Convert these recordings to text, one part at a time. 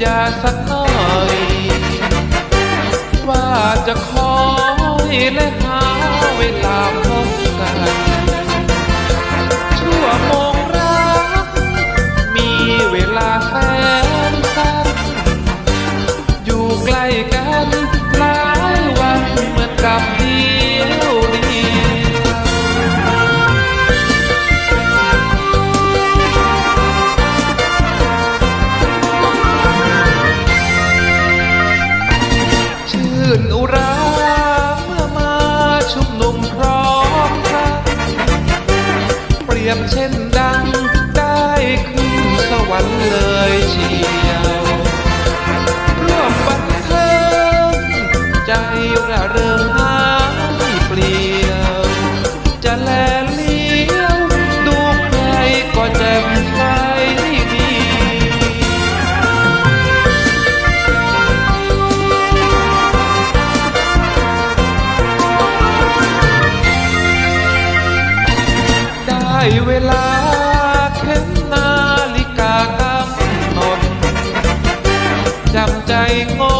อยากสักหน่อย ว่าจะคอยและหาเวลา เปรียบเช่นดัง ได้ขึ้นสวรรค์เลยเชียวร่วมบันเทิงใจระเริง เวลาเข็มนาฬิกากำหนดจำใจง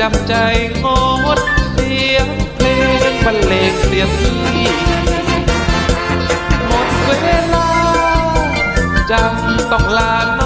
จำใจงดเสียงเพลงบรรเลงเสียงนี้หมดเวลาจำต้องลา